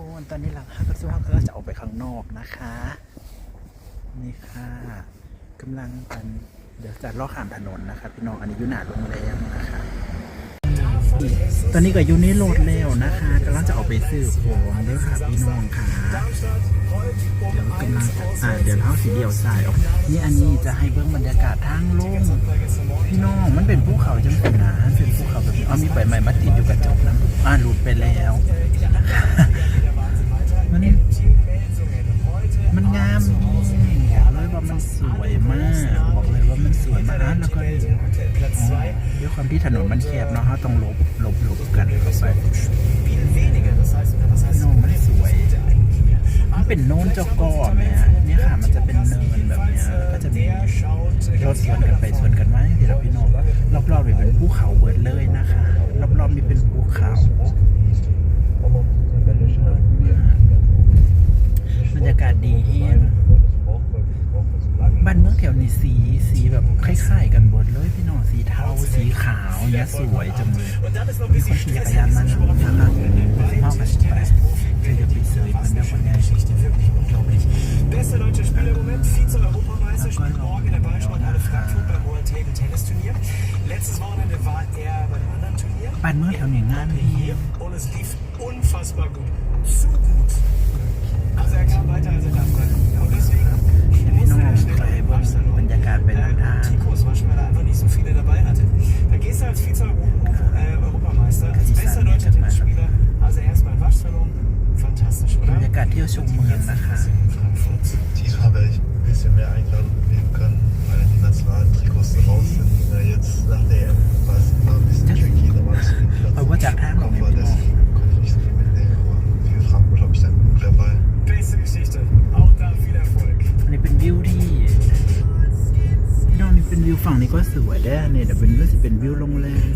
คนตอนนี้หลังฮักกระทรวงก็จะออกไปข้างนอกนะคะ นี่ค่ะกำลังกันเดี๋ยวจะลอกข้ามถนนนะคะพี่น้องอันนี้ยุหนาโรงแรมนะคะ ตอนนี้ก็อยู่ในโหลดแล้วนะคะกำลังจะออกไปซื้อของเด้อค่ะพี่น้องค่ะเดี๋ยวกำลังจะอ่าเดี๋ยวเท้าสีเดียวสายออกนี่อันนี้จะให้เบื้องบรรยากาศทางลงพี่น้องมันเป็นภูเขาจังสินะเป็นภูเขาแบบนี้อ๋อมีใบไม้มาติดอยู่กระจกนะอ่าหลุด ความที่ถนนมันแคบเนาะเขาต้องหลบหลบหลบกันเข้าไปพี่น้องมันสวยมันเป็นโน้นเจ้าก่อแม่เนี่ยค่ะมันจะเป็นเนินแบบเนี้ยก็จะมีรถสวนกันไปสวนกัน ยมันได้คนใหญ่ Bester deutscher Spieler im Moment, Vize-Europameister, spielt morgen in der Ballsporthalle Frankfurt beim World Table Tennis Turnier. Letztes Wochenende war er bei einem anderen Turnier บ้านเมืองแถวนี้งานดี und es lief unfassbar gut. Zu gut. Also er kam weiter, als er dachte. Und deswegen พี่ musste น้อง er เค schnell ยเบิ่งบรรยา วิวฝั่งนี้ก็สวยได้เนี่ยเดี๋ยวเป็นรู้สึกเป็นวิวโรงแรม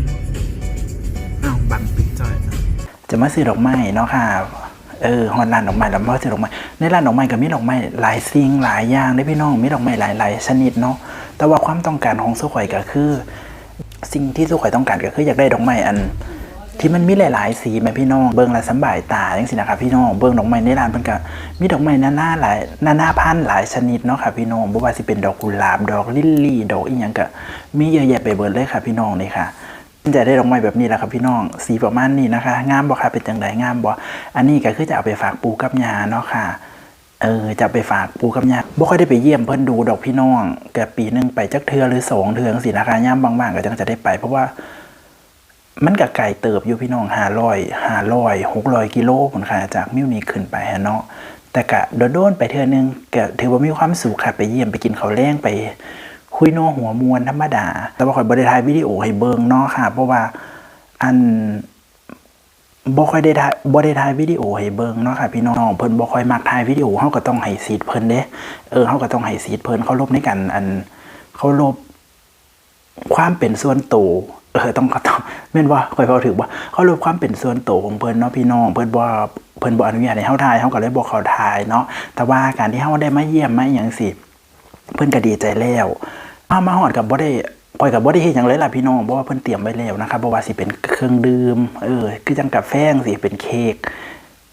อ้าวบังปิดจอยนะจะมาซื้อดอกไม้เนาะค่ะเออฮอนร้านดอกไม้แล้วมาซื้อดอกไม้ในร้านดอกไม้ก็มีดอกไม้หลายสิ่งหลายอย่างได้พี่น้องมีดอกไม้หลายหลายชนิดเนาะแต่ว่าความต้องการของสุข่อยก็คือ สิ่งที่สุข่อยต้องการก็คืออยากได้ดอกไม้อัน ที่มันมีหลาย ๆ สีแม่พี่น้อง เบิ่งละสบายตาจังซี่นะครับพี่น้อง เบิ่งดอกไม้ในร้านเพิ่นก็มีดอกไม้นาหน้าหลายนาหน้าพันหลายชนิดเนาะค่ะพี่น้องบ่ว่าสิเป็นดอกกุหลาบ ดอกลิลลี่ ดอกอีหยังก็มีเยอะแยะไปเบิดเลยค่ะพี่น้องนี่ค่ะจะได้ดอกไม้แบบนี้แหละครับพี่น้อง สีประมาณนี้นะคะ งามบ่ค่ะเป็นจังไดงามบ่ อันนี้ก็คือจะเอาไปฝากปูกับยาเนาะค่ะเออจะไปฝากปูกับยาบ่ค่อยได้ไปเยี่ยมเพิ่นดูดอกพี่น้องแกปีหนึงไปจักเทื่อหรือสองเทื่อจังซี่นะคะย่ามบางๆก็จังจะได้ไปเพราะว่า มันก็ไก่เติบอยู่พี่น้องห้าร้อยห้าร้อยหกร้อยกิโลผลค่ะจากมิวนิกขึ้นไปฮะเนาะแต่กะโดนโดนไปเทื่อนึงก็ถือว่ามีความสุขค่ะไปเยี่ยมไปกินข้าวแรงไปคุยโนหัวมวนธรรมดา แต่ว่าข่อยบ่ได้ถ่ายวิดีโอให้เบิงเนาะค่ะ เพราะว่าอันบ่ค่อยได้ถ่ายบ่ได้ถ่ายวิดีโอให้เบิ่งเนาะค่ะพี่น้องเพิ่นบ่ค่อยมักถ่ายวิดีโอเฮาก็ต้องให้ซีดเพิ่นเด้เออเฮาก็ต้องให้ซีดเพิ่นเขาลบในกันอันเขาลบความเป็นส่วนตัว เออต้องต้องแม่นว่าคอยเขาถือว่าเขารู้ความเป็นส่วนตัวของเพิ่นเนาะพี่น้องเพิ่นบ่าเพิ่นบ่อนุญาตให้เฮาทายเฮาก็เลยบ่เข้าทายเนาะแต่ว่าการที่เฮาได้มาเยี่ยมมาอหยังสิเพิ่นก็ดีใจแล้วเฮามาฮอดกับบ่ได้คอยกับบ่ได้เฮ็ดหยังเลยล่ะพี่น้องเพราะว่าเพิ่นเตรียมไว้แล้วนะครับบ่ว่าสิเป็นเครื่องดื่มเออคือจังกาแฟงสิเป็นเค้ก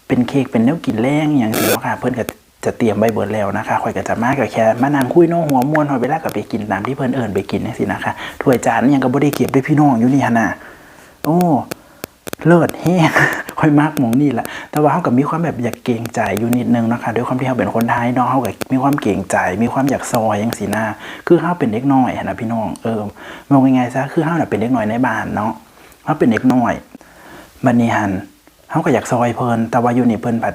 เป็นเค้กเป็นแนวกินแรงอย่างสิเนาะค่ะเพื่อนก็ จะเตรียมใบเบิร์แล้วนะคะข่อยก็จะมาก็แค่มานั่งคุยน้องหัวมวนหอยเวลาก็ไปกินตามที่เพื่อนเอิญไปกินนี่สินะคะถ้วยจานนี่ยังก็บ่ได้เก็บด้วยพี่น้องอยู่นี่ฮะนะโอ้เลิศแห้ค่อยมากหมองนี่แหละ แต่ว่าเขาก็มีความแบบอยากเกรงใจอยู่นิดนึงนะคะ ด้วยความที่เขาเป็นคนไทยเนาะเขาก็มีความเกรงใจ มีความอยากซอยอย่างสีหน้า คือเขาเป็นเด็กน้อยนะพี่น้อง เออมองยังไงซะ คือเขาเป็นเด็กน้อยในบ้านเนาะเขาเป็นเด็กน้อยบันนี้หันเขาก็อยากซอยเพิ่นแต่ว่าอยู่นี่เพิ่นผัด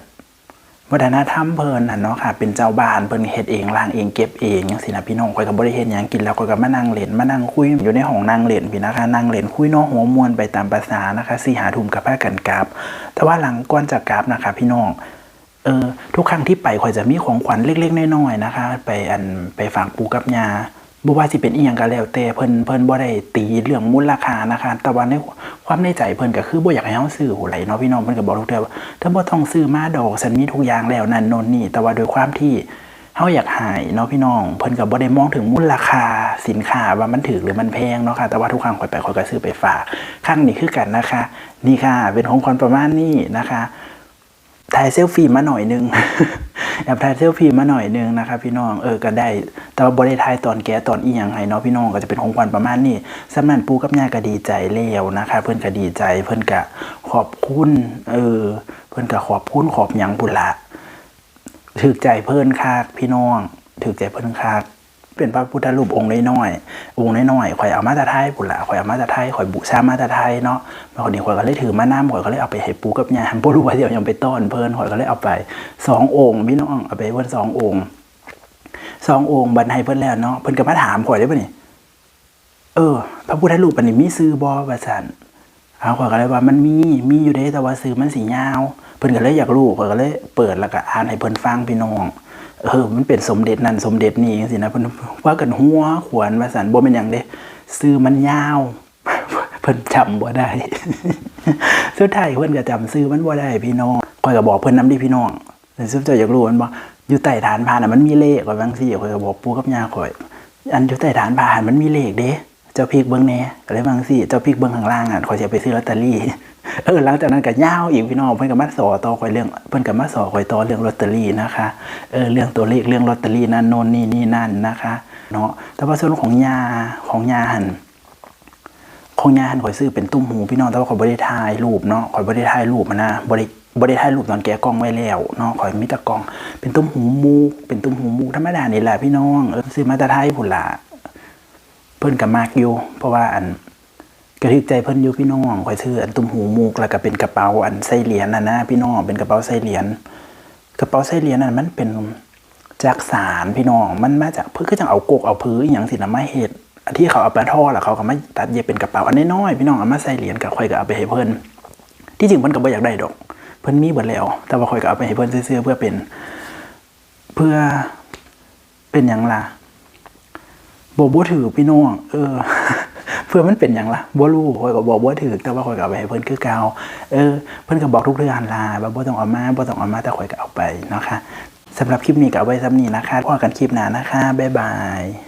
วัฒนธรรมเพิ่นน่ะเนาะค่ะ เป็นเจ้าบ้านเพิ่นเฮ็ดเองล้างเองเก็บเองจังซี่นะพี่น้องข่อยก็บ่ได้เฮ็ดหยังกินแล้วข่อยก็มานั่งเล่นมานั่งคุยอยู่ในห้องนั่งเล่นพี่นะคะนั่งเล่นคุยเน้องหัวมวนไปตามภาษานะคะสีหาทุ่มกับพากันกราบแต่ว่าหลังก่อนจะกราบนะคะพี่น้องเออทุกครั้งที่ไปข่อยจะมีของขวัญเล็กๆน้อยๆนะคะ ไปอันไปฝากปู่กับย่า บ่ว่าสิเป็นอีหยังก็แล้วแต่เพิ่นเพิ่นบ่ได้ตีเรื่องมูลค่านะคะแต่ว่าในความในใจเพิ่นก็คือบ่อยากให้เฮาซื้อหูไหลเนาะพี่น้องเพิ่นก็บอกทุกเทื่อว่าถ้าบ่ต้องซื้อมาดอกฉันมีทุกอย่างแล้วนั่นโน่นนี่ แต่ว่าโดยความที่เฮาอยากหายเนาะพี่น้อง เพิ่นก็บ่ได้มองถึงมูลค่าสินค้าว่ามันถูกหรือมันแพงเนาะค่ะแต่ว่าทุกครั้งข่อยไปข่อยก็ซื้อไปฝากครั้งนี้คือกันนะคะ นี่ค่ะ เป็นของขวัญประมาณนี้นะคะถ่ายเซลฟี่มาหน่อยนึง แอบถ่ายเซลฟี่มาหน่อยนึงนะครับพี่น้องเออก็ได้ แต่ว่าบริทายตอนแกะตอนอีหยังไห้เนาะพี่น้องก็จะเป็นของขวัญประมาณนี้สำนันปูกับย่าก็ดีใจแล้วนะคะเพื่อนก็ดีใจเพื่อนก็ขอบคุณเออเพื่อนก็ขอบคุณขอบหยังบุญละถือใจเพื่อนคากพี่น้องถือใจเพื่อนคาก เป็นพระพุทธรูปองค์น้อยๆองค์น้อยๆข่อยเอามาตาไทยพุ่นละข่อยเอามาตาไทยข่อยบูชามาตาไทยเนาะแล้วคนนี้ข่อยก็เลยถือมาน้ำข่อยก็เลยเอาไปให้ปูกับยามบ่รู้ว่าเดี๋ยวยังไปต้อนเพลินข่อยก็เลยเอาไปสององค์พี่น้องเอาไปเพิ่นสององค์สององค์บันให้เพิ่นแล้วเนาะเพิ่นก็มาถามข่อยได้ปะนี่เออ พระพุทธรูปอันนี้มีซื้อบ่ว่าซั่นเอาข่อยก็เลยว่ามันมีมีอยู่เด้แต่ว่าซื้อมันสียาวเพิ่นก็เลยอยากรู้ข่อยก็เลยเปิดแล้วก็อ่านให้เพิ่นฟังพี่น้อง เออ มันเป็นสมเด็จนั่นสมเด็จนี่จังซี่นะเพิ่นว่ากันหัวขวนว่าซั่นบ่แม่นหยังเด้ซื้อมันยาวเพิ่นจำบ่ได้สุดท้ายเพิ่นก็จำซื้อมันบ่ได้พี่น้องข่อยก็บอกเพิ่นนำดิพี่น้องแต่ซุมเจ้าอยากรู้มันบ่อยู่ใต้ฐานพานน่ะมันมีเลขว่าจังซี่ข่อยก็บอกปู่กับย่าข่อย อันอยู่ใต้ฐานพานมันมีเลขเด้เจ้าพริกเบิ้งแน่ก็เลยบาจั่งสิเจ้าพริกเบิ้งข้างล่างอะข่อยจะไปซื้อลอตเตอรี่ เออหลังจากนั้นก็ย่าวอีกพี่น้องเพิ่นก็มาสอต่อข่อยเรื่องเพิ่นก็มาสอข่อยต่อเรื่องลอตเตอรี่นะคะเออเรื่องตัวเลขเรื่องลอตเตอรี่นั่นโน่นนี่นี่นั่นนะคะเนาะแต่ว่าส่วนของยาของยาหันของยาหันข่อยซื้อเป็นตุ้มหูพี่น้องแต่ว่าข่อยบ่ได้ถ่ายรูปเนาะข่อยบ่ได้ถ่ายรูปนะบ่ได้บ่ได้ถ่ายรูปตอนแกะกล้องไว้แล้วเนาะข่อยมีแต่กล้อง เป็นตุ้มหูมูกเป็นตุ้มหูมูกธรรมดานี่แหละพี่น้องเออซื้อมาต่ไทยพุ่นละเพิ่นกับมากอยู่เพราะว่าอัน กระทึกใจเพิ่นอยู่พี่น้องข่อยซื้ออันตุ้มหูมูกแล้วก็เป็นกระเป๋าอันใส่เหรียญน่ะนะพี่น้องเป็นกระเป๋าใส่เหรียญกระเป๋าใส่เหรียญนั่นมันเป็นจากสารพี่น้องมันมาจากเพื่อก็จังเอากกเอาพื้ออย่างสินะมาเฮ็ดที่เขาเอาไปท่อแล้วเขาก็มาตัดเย็บเป็นกระเป๋าอันน้อยๆพี่น้องเอามาใส่เหรียญกับข่อยก็เอาไปให้เพิ่นที่จริงเพิ่นก็บ่อยากได้ดอก เพิ่นมีเบิดแล้ว แต่ว่าข่อยก็เอาไปให้เพิ่นซื้อเพื่อเป็น เพื่อเป็นหยังล่ะบบ่ถือพี่น้องเออ เพื่อมันเป็นอย่างละบ่รู้คอยก็บอกบ่ถือแต่ว่าคอยก็เอาไปให้เพิ่นคือเก่าเออเพิ่นก็บอกทุกเรื่องลาว่าบ่ต้องเอามาบ่ต้องเอามาแต่คอยก็เอาไปนะคะสำหรับคลิปนี้ก็เอาไว้ซ้ำนี้นะคะพบกันคลิปหน้านะคะบ๊ายบาย